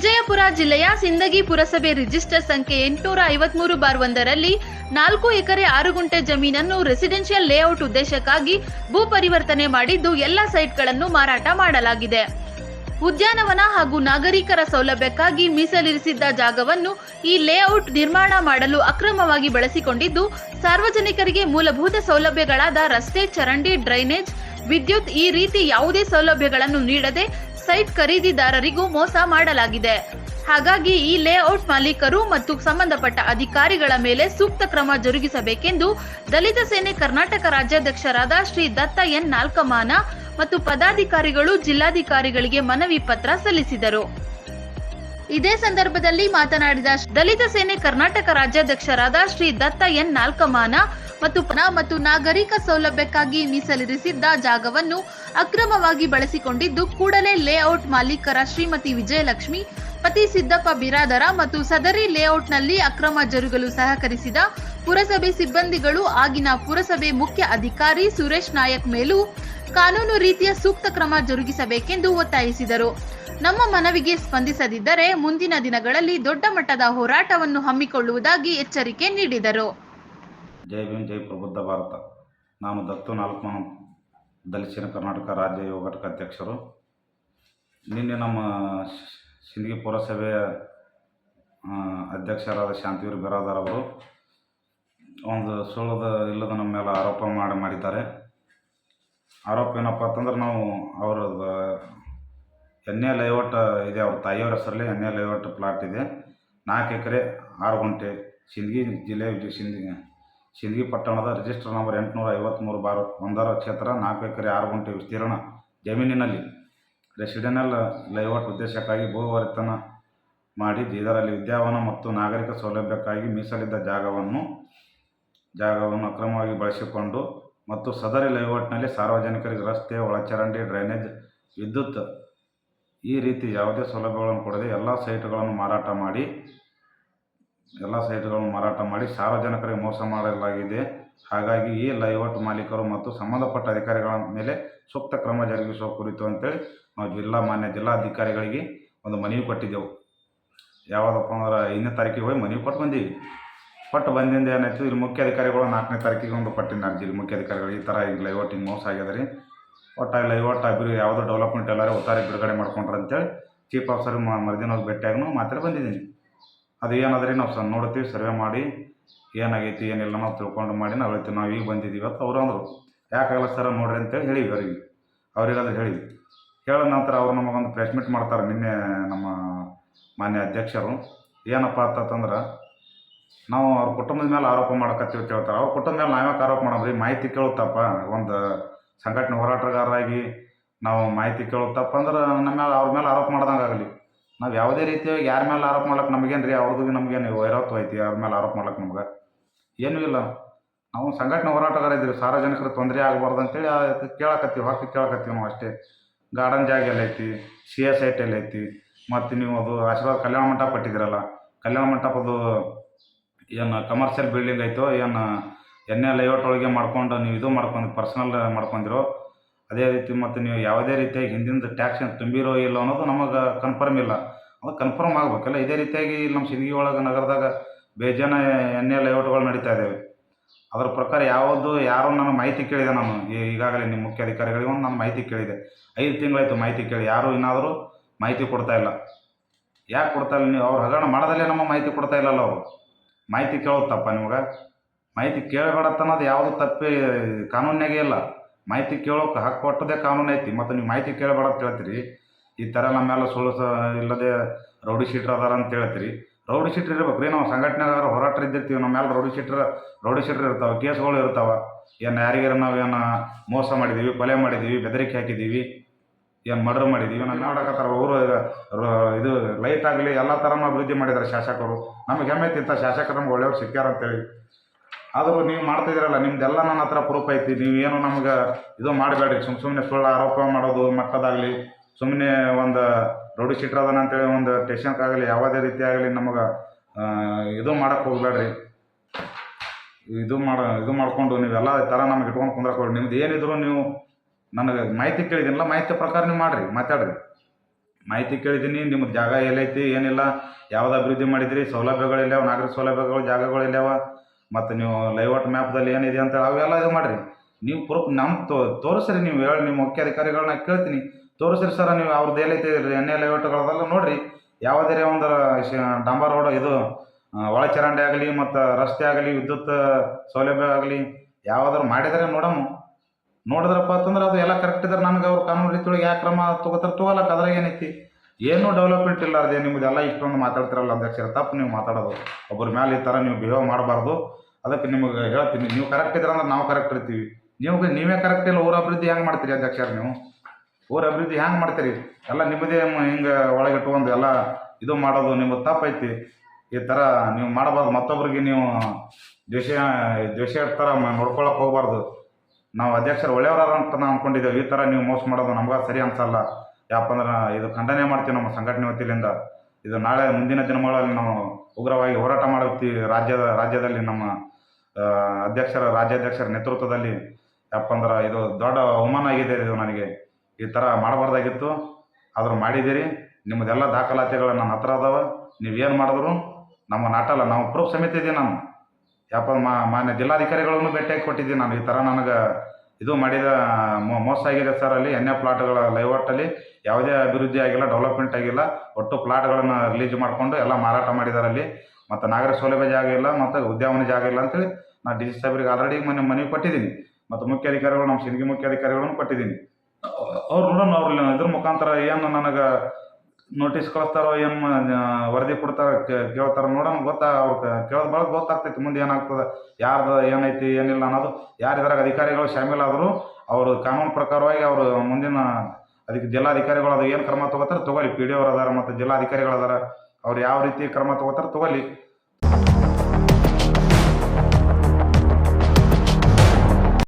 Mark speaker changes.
Speaker 1: ಜಿಲ್ಲೆಯ ಸಿಂದಗಿ ಪುರಸಭೆ ರಿಜಿಸ್ಟರ್ ಸಂಖ್ಯೆ ಎಂಟುನೂರ ಐವತ್ಮೂರು ಬಾರ್ ಒಂದರಲ್ಲಿ ನಾಲ್ಕು ಎಕರೆ ಆರು ಗುಂಟೆ ಜಮೀನನ್ನು ರೆಸಿಡೆನ್ಷಿಯಲ್ ಲೇಔಟ್ ಉದ್ದೇಶಕ್ಕಾಗಿ ಭೂ ಪರಿವರ್ತನೆ ಮಾಡಿದ್ದು ಎಲ್ಲ ಸೈಟ್ಗಳನ್ನು ಮಾರಾಟ ಮಾಡಲಾಗಿದೆ. ಉದ್ಯಾನವನ ಹಾಗೂ ನಾಗರಿಕರ ಸೌಲಭ್ಯಕ್ಕಾಗಿ ಮೀಸಲಿರಿಸಿದ್ದ ಜಾಗವನ್ನು ಈ ಲೇಔಟ್ ನಿರ್ಮಾಣ ಮಾಡಲು ಅಕ್ರಮವಾಗಿ ಬಳಸಿಕೊಂಡಿದ್ದು, ಸಾರ್ವಜನಿಕರಿಗೆ ಮೂಲಭೂತ ಸೌಲಭ್ಯಗಳಾದ ರಸ್ತೆ, ಚರಂಡಿ, ಡ್ರೈನೇಜ್, ವಿದ್ಯುತ್ ಈ ರೀತಿ ಯಾವುದೇ ಸೌಲಭ್ಯಗಳನ್ನು ನೀಡದೆ ಸೈಟ್ ಖರೀದಿದಾರರಿಗೂ ಮೋಸ ಮಾಡಲಾಗಿದೆ. ಹಾಗಾಗಿ ಈ ಲೇಔಟ್ ಮಾಲೀಕರು ಮತ್ತು ಸಂಬಂಧಪಟ್ಟ ಅಧಿಕಾರಿಗಳ ಮೇಲೆ ಸೂಕ್ತ ಕ್ರಮ ಜರುಗಿಸಬೇಕೆಂದು ದಲಿತ ಸೇನೆ ಕರ್ನಾಟಕ ರಾಜ್ಯಾಧ್ಯಕ್ಷರಾದ ಶ್ರೀ ದತ್ತ ಎನ್ ನಾಲ್ಕಮಾನ ಮತ್ತು ಪದಾಧಿಕಾರಿಗಳು ಜಿಲ್ಲಾಧಿಕಾರಿಗಳಿಗೆ ಮನವಿ ಪತ್ರ ಸಲ್ಲಿಸಿದರು. ಇದೇ ಸಂದರ್ಭದಲ್ಲಿ ಮಾತನಾಡಿದ ದಲಿತ ಸೇನೆ ಕರ್ನಾಟಕ ರಾಜ್ಯಾಧ್ಯಕ್ಷರಾದ ಶ್ರೀ ದತ್ತ ಎನ್ ನಾಲ್ಕಮಾನ ಮತ್ತು ಪನ ಮತ್ತು ನಾಗರಿಕ ಸೌಲಭ್ಯಕ್ಕಾಗಿ ಮೀಸಲಿರಿಸಿದ್ದ ಜಾಗವನ್ನು ಅಕ್ರಮವಾಗಿ ಬಳಸಿಕೊಂಡಿದ್ದು ಕೂಡಲೇ ಲೇಔಟ್ ಮಾಲೀಕರ ಶ್ರೀಮತಿ ವಿಜಯಲಕ್ಷ್ಮಿ, ಪತಿ ಸಿದ್ದಪ್ಪ ಬಿರಾದರ ಮತ್ತು ಸದರಿ ಲೇಔಟ್ನಲ್ಲಿ ಅಕ್ರಮ ಜರುಗಲು ಸಹಕರಿಸಿದ ಪುರಸಭೆ ಸಿಬ್ಬಂದಿಗಳು, ಆಗಿನ ಪುರಸಭೆ ಮುಖ್ಯ ಅಧಿಕಾರಿ ಸುರೇಶ್ ನಾಯಕ್ ಮೇಲೂ ಕಾನೂನು ರೀತಿಯ ಸೂಕ್ತ ಕ್ರಮ ಜರುಗಿಸಬೇಕೆಂದು ಒತ್ತಾಯಿಸಿದರು. ನಮ್ಮ ಮನವಿಗೆ ಸ್ಪಂದಿಸದಿದ್ದರೆ ಮುಂದಿನ ದಿನಗಳಲ್ಲಿ ದೊಡ್ಡ ಮಟ್ಟದ ಹೋರಾಟವನ್ನು ಹಮ್ಮಿಕೊಳ್ಳುವುದಾಗಿ ಎಚ್ಚರಿಕೆ ನೀಡಿದರು.
Speaker 2: ಜೈ ಭೀಮ್, ಜೈ ಪ್ರಬುದ್ಧ ಭಾರತ. ನಾನು ದತ್ತು ನಾಲ್ಕನ ದಲಿಸಿನ ಕರ್ನಾಟಕ ರಾಜ್ಯ ಯುವ ಘಟಕ ಅಧ್ಯಕ್ಷರು. ನಿನ್ನೆ ನಮ್ಮ ಸಿಂದಗಿ ಪುರಸಭೆಯ ಅಧ್ಯಕ್ಷರಾದ ಶಾಂತಿವೀರ್ ಬಿರಾದಾರ್ ಅವರು ಒಂದು ಸುಳ್ಳದ ಇಲ್ಲದ ನಮ್ಮ ಮೇಲೆ ಆರೋಪ ಮಾಡಿ, ಮಾಡಿದ್ದಾರೆ. ಆರೋಪ ಏನಪ್ಪ ಅಂತಂದ್ರೆ ನಾವು ಅವ್ರದ್ದು ಎಣ್ಣೆ ಲೈವಟ್ ಇದೆ, ಅವ್ರ ತಾಯಿಯವರ ಹೆಸರಲ್ಲಿ ಎಣ್ಣೆ ಲೈವಟ್ ಪ್ಲಾಟ್ ಇದೆ. ನಾಲ್ಕು ಎಕರೆ, ಆರು ಗುಂಟೆ ಸಿಂದಗಿ ಜಿಲ್ಲೆ ಸಿಂದಗಿ ಸಿಂದಗಿ ಪಟ್ಟಣದ ರಿಜಿಸ್ಟರ್ ನಂಬರ್ ಎಂಟುನೂರ ಐವತ್ತ್ಮೂರು ಬಾರ್ ಒಂದರ ಕ್ಷೇತ್ರ ನಾಲ್ಕು ಎಕರೆ ಆರು ಗುಂಟೆ ವಿಸ್ತೀರ್ಣ ಜಮೀನಿನಲ್ಲಿ ರೆಸಿಡೆನಲ್ ಲೈಔಟ್ ಉದ್ದೇಶಕ್ಕಾಗಿ ಭೂವರ್ತನ ಮಾಡಿ ಇದರಲ್ಲಿ ವಿದ್ಯಾವನ ಮತ್ತು ನಾಗರಿಕ ಸೌಲಭ್ಯಕ್ಕಾಗಿ ಮೀಸಲಿದ್ದ ಜಾಗವನ್ನು ಜಾಗವನ್ನು ಅಕ್ರಮವಾಗಿ ಬಳಸಿಕೊಂಡು ಮತ್ತು ಸದರಿ ಲೈಔಟ್ನಲ್ಲಿ ಸಾರ್ವಜನಿಕರಿಗೆ ರಸ್ತೆ, ಒಳಚರಂಡಿ ಡ್ರೈನೇಜ್ ವಿದ್ಯುತ್ ಈ ರೀತಿ ಯಾವುದೇ ಸೌಲಭ್ಯಗಳನ್ನು ಕೊಡದೆ ಎಲ್ಲ ಸೈಟ್ಗಳನ್ನು ಮಾರಾಟ ಮಾಡಿ ಎಲ್ಲ ಸೈಟ್ಗಳನ್ನು ಮಾರಾಟ ಮಾಡಿ ಸಾರ್ವಜನಿಕರಿಗೆ ಮೋಸ ಮಾಡಲಾಗಿದೆ. ಹಾಗಾಗಿ ಈ ಲೈಔಟ್ ಮಾಲೀಕರು ಮತ್ತು ಸಂಬಂಧಪಟ್ಟ ಅಧಿಕಾರಿಗಳ ಮೇಲೆ ಸೂಕ್ತ ಕ್ರಮ ಜರುಗಿಸುವ ಕುರಿತು ಅಂತೇಳಿ ನಾವು ಜಿಲ್ಲಾ ಮಾನ್ಯ ಜಿಲ್ಲಾಧಿಕಾರಿಗಳಿಗೆ ಒಂದು ಮನವಿ ಕೊಟ್ಟಿದ್ದೆವು. ಯಾವುದಪ್ಪ ಅಂದ್ರೆ ಐದನೇ ತಾರೀಕಿಗೆ ಹೋಗಿ ಮನವಿ ಕೊಟ್ಟು ಬಂದೀವಿ. ಕೊಟ್ಟು ಬಂದಿಂದ ಏನಾಯ್ತು, ಇಲ್ಲಿ ಮುಖ್ಯ ಅಧಿಕಾರಿಗಳು ನಾಲ್ಕನೇ ತಾರೀಕಿಗೆ ಒಂದು ಪಟ್ಟಿನ ಅರ್ಜಿ. ಮುಖ್ಯ ಅಧಿಕಾರಿಗಳು ಈ ಥರ ಈಗ ಲೈವಟಿಂಗ್ ಮೋಸ ಆಗ್ಯದ ರೀ. ಆಗಿ ಲೈಔಟ್ ಅಭಿವೃದ್ಧಿ ಯಾವುದೋ ಡೆವಲಪ್ಮೆಂಟ್ ಎಲ್ಲರೂ ಉತ್ತಾರಿ ಬಿಡುಗಡೆ ಮಾಡ್ಕೊಂಡ್ರೆ ಅಂತೇಳಿ ಚೀಫ್ ಆಫೀಸರ್ ಮರುದಿನ ಹೋಗಿ ಭೇಟಿಯಾಗೂ ಮಾತಾಡಿ ಬಂದಿದ್ದೀನಿ. ಅದು ಏನಾದ್ರಿ ನಾವು ಸಣ್ಣ ನೋಡ್ತೀವಿ ಸರ್ವೆ ಮಾಡಿ ಏನಾಗೈತಿ, ಏನಿಲ್ಲ ನಾವು ತಿಳ್ಕೊಂಡು ಮಾಡಿ ನಾವು ಹೇಳ್ತೀವಿ, ನಾವು ಈಗ ಬಂದಿದ್ದೀವಿ ಅಂತ ಅವ್ರು ಅಂದರು. ಯಾಕಾಗಲ್ಲ ಸರ್ ನೋಡ್ರಿ ಅಂತೇಳಿ ಹೇಳಿವಿ ಅವ್ರಿಗೆ. ಅವ್ರಿಗೆ ಅದು ಹೇಳಿವಿ ಹೇಳಿದ ನಂತರ ಅವ್ರು ನಮಗೊಂದು ಪ್ರೆಸ್ ಮೀಟ್ ಮಾಡ್ತಾರೆ ನಿನ್ನೆ ನಮ್ಮ ಮಾನ್ಯ ಅಧ್ಯಕ್ಷರು. ಏನಪ್ಪ ಅಂತಂದ್ರೆ ನಾವು ಅವ್ರ ಕುಟುಂಬದ ಮೇಲೆ ಆರೋಪ ಮಾಡಕತ್ತೀವಿ ಕೇಳ್ತಾರೆ ಅವ್ರ ಕುಟುಂಬದ ಮೇಲೆ ನಾವ್ಯಾಕೆ ಆರೋಪ ಮಾಡಮ್ರಿ ಮಾಹಿತಿ ಕೇಳುತ್ತಪ್ಪ. ಒಂದು ಸಂಘಟನೆ ಹೋರಾಟಗಾರರಾಗಿ ನಾವು ಮಾಹಿತಿ ಕೇಳುತ್ತಪ್ಪ ಅಂದ್ರೆ ನಮ್ಮ ಮೇಲೆ ಅವ್ರ ಮೇಲೆ ನಾವು ಯಾವುದೇ ರೀತಿಯಾಗಿ ಯಾರ ಮೇಲೆ ಆರೋಪ ಮಾಡ್ಲಕ್ಕೆ ನಮಗೇನು ರೀ ಅವ್ರದ್ದು ನಮಗೇನು ವೈರತ್ವ ಐತಿ ಅವ್ರ ಮೇಲೆ ಆರೋಪ ಮಾಡ್ಲಕ್ಕೆ ನಮ್ಗೆ? ಏನೂ ಇಲ್ಲ. ನಾವು ಸಂಘಟನೆ ಹೋರಾಟಗಾರ ಇದ್ದೀವಿ, ಸಾರ್ವಜನಿಕರ ತೊಂದರೆ ಆಗಬಾರ್ದು ಅಂತೇಳಿ ಕೇಳಕತ್ತೀವಿ ಹಾಕಿ ಕೇಳಕತ್ತೀವಿ ನಾವು ಅಷ್ಟೇ. ಗಾರ್ಡನ್ ಜಾಗ ಎಲ್ಲ ಐತಿ ಸಿ ಎಸ್ ಐಟ್ ಎಲ್ಲ ಐತಿ ಮತ್ತು ನೀವು ಅದು ಆಶೀರ್ವಾದ ಕಲ್ಯಾಣ ಮಂಟಪ ಇಟ್ಟಿದ್ದೀರಲ್ಲ ಕಲ್ಯಾಣ ಮಂಟಪದು ಏನು ಕಮರ್ಷಿಯಲ್ ಬಿಲ್ಡಿಂಗ್ ಐತೋ, ಏನು ಎಣ್ಣೆ ಲೈಔಟ್ ಒಳಗೆ ಮಾಡ್ಕೊಂಡು ನೀವು ಇದು ಮಾಡ್ಕೊಂಡು ಪರ್ಸನಲ್ ಮಾಡ್ಕೊಂಡಿರೋ, ಅದೇ ರೀತಿ ಮತ್ತು ನೀವು ಯಾವುದೇ ರೀತಿಯಾಗಿ ಹಿಂದಿಂದ ಟ್ಯಾಕ್ಸ್ ತುಂಬಿರೋ ಇಲ್ಲ ಅನ್ನೋದು ನಮಗೆ ಕನ್ಫರ್ಮ್ ಇಲ್ಲ. ಅದು ಕನ್ಫರ್ಮ್ ಆಗ್ಬೇಕಲ್ಲ ಇದೇ ರೀತಿಯಾಗಿ ನಮ್ಮ ಸಿಂದಗಿ ಒಳಗೆ ನಗರದಾಗ ಬೇಜಾನ ಎಣ್ಣೆ ಲೈಔಟ್ಗಳು ನಡೀತಾ ಇದ್ದಾವೆ ಅದರ ಪ್ರಕಾರ ಯಾವುದು ಯಾರು ನನ್ನ ಮಾಹಿತಿ ಕೇಳಿದೆ ನಾನು. ಈಗಾಗಲೇ ನಿಮ್ಮ ಮುಖ್ಯ ಅಧಿಕಾರಿಗಳಿಗೆ ಒಂದು ನಾನು ಮಾಹಿತಿ ಕೇಳಿದೆ. ಐದು ತಿಂಗಳಾಯಿತು ಮಾಹಿತಿ ಕೇಳಿ. ಯಾರು ಏನಾದರೂ ಮಾಹಿತಿ ಕೊಡ್ತಾ ಇಲ್ಲ. ಯಾಕೆ ಕೊಡ್ತಾ ಇಲ್ಲ? ನೀವು ಅವ್ರು ಹಗರಣ ಮಾಡೋದಲ್ಲೇ ನಮ್ಮ ಮಾಹಿತಿ ಕೊಡ್ತಾ ಇಲ್ಲಲ್ಲ ಅವರು. ಮಾಹಿತಿ ಕೇಳುತ್ತಪ್ಪ ನಿಮ್ಗೆ? ಮಾಹಿತಿ ಅನ್ನೋದು ಯಾವುದು ತಪ್ಪಿ ಕಾನೂನಿನಾಗೆ ಇಲ್ಲ. ಮಾಹಿತಿ ಕೇಳೋಕೆ ಹಕ್ಕು ಕೊಟ್ಟದೇ ಕಾನೂನು ಐತಿ. ಮತ್ತು ನೀವು ಮಾಹಿತಿ ಕೇಳಬೇಡ ಅಂತ ಹೇಳ್ತೀರಿ. ಈ ಥರ ನಮ್ಮೆಲ್ಲ ಸುಳ್ಳು ಸ ಇಲ್ಲದೆ ರೌಡಿ ಶೀಟ್ರ್ ಅದಾರ ಅಂತ ಹೇಳ್ತೀರಿ. ರೌಡಿ ಶೀಟ್ರ್ ಇರ್ಬೇಕು ರೀ ನಾವು ಸಂಘಟನೆಗಾರ ಹೋರಾಟ ಇದ್ದಿರ್ತೀವಿ ನಮ್ಮ ಮೇಲೆ ರೌಡಿ ಶೀಟ್ರ್ ರೌಡಿ ಶೀಟ್ರ್ ಇರ್ತಾವೆ, ಕೇಸ್ಗಳು ಇರ್ತಾವೆ. ಏನು ಯಾರಿಗಾರ ನಾವು ಏನು ಮೋಸ ಮಾಡಿದ್ದೀವಿ ಕೊಲೆ ಮಾಡಿದ್ದೀವಿ ಬೆದರಿಕೆ ಹಾಕಿದ್ದೀವಿ ಏನು ಮರ್ಡರ್ ಮಾಡಿದ್ದೀವಿ ನಾವು ಮಾಡಕತ್ತಾರ? ಅವರು ಇದು ಲೈಟ್ ಆಗಲಿ ಎಲ್ಲ ಥರನೂ ಅಭಿವೃದ್ಧಿ ಮಾಡಿದ್ದಾರೆ ಶಾಸಕರು. ನಮಗೆ ಹೆಮ್ಮೆ ಇಂಥ ಶಾಸಕರು ನಮ್ಗೆ ಒಳ್ಳೆಯವ್ರು ಸಿಕ್ಕ್ಯಾರ ಅಂತೇಳಿ ಆದರೂ ನೀವು ಮಾಡ್ತಿದ್ದೀರಲ್ಲ ನಿಮ್ದೆಲ್ಲ ನನ್ನ ಹತ್ರ ಪ್ರೂಫ್ ಐತಿ ನೀವೇನು ನಮ್ಗೆ ಇದು ಮಾಡಬೇಡ್ರಿ ಸುಮ್ಮ ಸುಮ್ಮನೆ ಸುಳ್ಳು ಆರೋಪ ಮಾಡೋದು ಮಟ್ಟದಾಗಲಿ ಸುಮ್ಮನೆ ಒಂದು ರೌಡಿ ಶೀಟ್ರ್ ಅದಾನ ಅಂತೇಳಿ ಒಂದು ಟೇಷನ್ಕಾಗಲಿ ಯಾವುದೇ ರೀತಿ ಆಗಲಿ ನಮಗೆ ಇದು ಮಾಡಕ್ಕೆ ಹೋಗ್ಬೇಡ್ರಿ ಇದು ಮಾಡ, ಇದು ಮಾಡಿಕೊಂಡು ನೀವೆಲ್ಲ ಥರ ನಮ್ಗೆ ಇಟ್ಕೊಂಡು ಕುಂದ್ರಕ್ಕೆ ಹೋಗ್ರಿ. ನಿಮ್ದು ಏನಿದ್ರು ನೀವು ನನಗೆ ಮಾಹಿತಿ ಕೇಳಿದಿನಲ್ಲ, ಮಾಹಿತಿ ಪ್ರಕಾರ ನೀವು ಮಾಡಿರಿ, ಮಾತಾಡ್ರಿ. ಮಾಹಿತಿ ಕೇಳಿದ್ದೀನಿ ನಿಮ್ಮ ಜಾಗ ಎಲ್ಲೈತಿ, ಏನಿಲ್ಲ, ಯಾವ್ದು ಅಭಿವೃದ್ಧಿ ಮಾಡಿದ್ರಿ ಸೌಲಭ್ಯಗಳಿಲ್ಲಾವ ನಾಗರಿಕ ಸೌಲಭ್ಯಗಳು ಜಾಗಗಳಿಲ್ಲಾವ ಮತ್ತು ನೀವು ಲೈಔಟ್ ಮ್ಯಾಪ್ದಲ್ಲಿ ಏನಿದೆ ಅಂತ ಅವೆಲ್ಲ ಇದು ಮಾಡಿರಿ. ನೀವು ಪ್ರೂಫ್ ನಮ್ಮ ತೋರಿಸ್ರಿ, ನೀವು ಹೇಳಿ, ನಿಮ್ಮ ಮುಖ್ಯ ಅಧಿಕಾರಿಗಳನ್ನ ಕೇಳ್ತೀನಿ. ತೋರಿಸ್ರಿ ಸರ್, ನೀವು ಅವ್ರದ್ದು ಎಲ್ಲೈತಿ ಎಣ್ಣೆ ಲೈಔಟ್ಗಳದೆಲ್ಲ ನೋಡಿರಿ. ಯಾವುದೇ ಒಂದು ಡಾಂಬರ್ ರೋಡ್ ಇದು ಒಳ ಒಳಚರಂಡಿ ಆಗಲಿ ಮತ್ತು ರಸ್ತೆ ಆಗಲಿ, ವಿದ್ಯುತ್ ಸೌಲಭ್ಯ ಆಗಲಿ ಯಾವ್ದಾರು ಮಾಡಿದರೆ ನೋಡಮ್ಮ. ನೋಡಿದ್ರಪ್ಪ ಅಂತಂದ್ರೆ ಅದು ಎಲ್ಲ ಕರೆಕ್ಟ್ ಇದ್ರೆ ನನಗೆ ಅವ್ರು ಕಾನೂನು ರೀತಿಯೊಳಗೆ ಯಾಕೆ ಕ್ರಮ ತಗೋತಾರೆ ತಗೋಲಕ್ಕ, ಅದ್ರಾಗ ಏನೈತಿ? ಏನೂ ಡೆವಲಪ್ಮೆಂಟ್ ಇಲ್ಲ ಅದೇ ನಿಮ್ಮದೆಲ್ಲ ಇಷ್ಟೊಂದು ಮಾತಾಡ್ತಿರಲ್ಲ ಅಧ್ಯಕ್ಷರ, ತಪ್ಪು ನೀವು ಮಾತಾಡೋದು. ಒಬ್ಬರ ಮೇಲೆ ಈ ಥರ ನೀವು ಬಿಹೇವ್ ಮಾಡಬಾರ್ದು. ಅದಕ್ಕೆ ನಿಮಗೆ ಹೇಳ್ತೀನಿ, ನೀವು ಕರೆಕ್ಟ್ ಇದ್ರೆ ಅಂದ್ರೆ ನಾವು ಕರೆಕ್ಟ್ ಇರ್ತೀವಿ. ನೀವು ನೀವೇ ಕರೆಕ್ಟ್ ಇಲ್ಲ, ಊರ ಅಭಿವೃದ್ಧಿ ಹೆಂಗೆ ಮಾಡ್ತೀರಿ ಅಧ್ಯಕ್ಷರ ನೀವು? ಊರ ಅಭಿವೃದ್ಧಿ ಹ್ಯಾಂಗೆ ಮಾಡ್ತೀರಿ? ಎಲ್ಲ ನಿಮ್ಮದೇ ಹಿಂಗ ಒಳಗಿಟ್ಕೊಂಡು ಎಲ್ಲ ಇದು ಮಾಡೋದು ನಿಮ್ಮದು ತಪ್ಪೈತಿ. ಈ ಥರ ನೀವು ಮಾಡಬಾರ್ದು. ಮತ್ತೊಬ್ಬರಿಗೆ ನೀವು ದ್ವೇಷ ದ್ವೇಷ ಥರ ನೋಡ್ಕೊಳಕ್ ಹೋಗ್ಬಾರ್ದು. ನಾವು ಅಧ್ಯಕ್ಷರು ಒಳ್ಳೆಯವರ ಅಂತ ನಾವು ಅಂದ್ಕೊಂಡಿದ್ದೇವೆ ಈ ಥರ ನೀವು ಮೋಸ ಮಾಡೋದು ನಮ್ಗೆ ಸರಿ ಅನ್ಸಲ್ಲ. ಯಾಕಂದ್ರೆ ಇದು ಖಂಡನೆ ಮಾಡ್ತೀವಿ ನಮ್ಮ ಸಂಘಟನೆ ವತಿಯಿಂದ ಇದು ನಾಳೆ ಮುಂದಿನ ದಿನಗಳಲ್ಲಿ ನಾವು ಉಗ್ರವಾಗಿ ಹೋರಾಟ ಮಾಡುತ್ತೀವಿ ರಾಜ್ಯದ, ರಾಜ್ಯದಲ್ಲಿ ನಮ್ಮ ಅಧ್ಯಕ್ಷರ, ರಾಜ್ಯಾಧ್ಯಕ್ಷರ ನೇತೃತ್ವದಲ್ಲಿ. ಯಾಕಂದ್ರೆ ಇದು ದೊಡ್ಡ ಅವಮಾನ ಆಗಿದೆ ಇದು ನನಗೆ. ಈ ಥರ ಮಾಡಬಾರ್ದಾಗಿತ್ತು. ಆದರೂ ಮಾಡಿದ್ದೀರಿ. ನಿಮ್ಮದೆಲ್ಲ ದಾಖಲಾತಿಗಳು ನನ್ನ ಹತ್ರ ಅದಾವೆ. ನೀವೇನು ಮಾಡಿದ್ರು? ನಮ್ಮ ನಾಟಲ್ಲ, ನಾವು ಪ್ರೂಫ್ ಸಮೇತ ಇದ್ದೀನಿ ನಾನು. ಯಾಪ ಮಾನ್ಯ ಜಿಲ್ಲಾಧಿಕಾರಿಗಳನ್ನು ಭೇಟಿಯಾಗಿ ಕೊಟ್ಟಿದ್ದೀನಿ ನಾನು. ಈ ಥರ ನನಗೆ ಇದು ಮಾಡಿದ ಮೋಸ ಆಗಿದೆ ಸರ್ ಅಲ್ಲಿ. ಎಣ್ಣೆ ಪ್ಲಾಟ್ಗಳ ಲೈವಾಟಲ್ಲಿ ಯಾವುದೇ ಅಭಿವೃದ್ಧಿ ಆಗಿಲ್ಲ ಡೆವಲಪ್ಮೆಂಟ್ ಆಗಿಲ್ಲ. ಒಟ್ಟು ಪ್ಲಾಟ್ಗಳನ್ನು ರಿಲೀಸ್ ಮಾಡಿಕೊಂಡು ಎಲ್ಲ ಮಾರಾಟ ಮಾಡಿದ್ದಾರೆ ಅಲ್ಲಿ. ಮತ್ತು ನಾಗರಿಕ ಸೌಲಭ್ಯ ಜಾಗ ಇಲ್ಲ, ಮತ್ತು ಉದ್ಯಾವನ ಜಾಗ ಇಲ್ಲ ಅಂತೇಳಿ ನಾನು ಡಿ ಸಿ ಸಾಹೇಬ್ರಿಗೆ ಆಲ್ರೆಡಿ ಮನೆ, ಮನವಿ ಕೊಟ್ಟಿದ್ದೀನಿ. ಮತ್ತು ಮುಖ್ಯಾಧಿಕಾರಿಗಳು, ನಮ್ಮ ಸಿಂಧಿ ಮುಖ್ಯ ಅಧಿಕಾರಿಗಳನ್ನು ಕೊಟ್ಟಿದ್ದೀನಿ. ಅವ್ರು ನೋಡೋಣ ಅವ್ರ ಇದ್ರ ಮುಖಾಂತರ ಏನು ನನಗೆ ನೋಟಿಸ್ ಕಳಿಸ್ತಾರೋ, ಏನು ವರದಿ ಕೊಡ್ತಾರ ಕೇಳ್ತಾರ ನೋಡೋಣ, ಗೊತ್ತಾ? ಅವ್ರ ಕೇಳೋದ್ ಭಾಳ ಗೊತ್ತಾಗ್ತೈತಿ, ಮುಂದೆ ಏನಾಗ್ತದೆ, ಯಾರ್ದು, ಏನೈತಿ, ಏನಿಲ್ಲ ಅನ್ನೋದು. ಯಾರು ಇದ್ರಾಗ ಅಧಿಕಾರಿಗಳು ಶಾಮೀಲಾದರು, ಅವರು ಕಾನೂನು ಪ್ರಕಾರವಾಗಿ ಅವರು ಮುಂದಿನ ಅದಕ್ಕೆ ಜಿಲ್ಲಾಧಿಕಾರಿಗಳು ಅದು, ಏನು ಕ್ರಮ ತಗೋತಾರೆ ತಗೊಳ್ಳಿ ಪಿ ಡಿ ಅವ್ರು ಅದಾರ ಮತ್ತು ಜಿಲ್ಲಾಧಿಕಾರಿಗಳು ಅದಾರ. ಅವ್ರು ಯಾವ ರೀತಿ ಕ್ರಮ ತಗೋತಾರೆ ತಗೊಳ್ಳಿ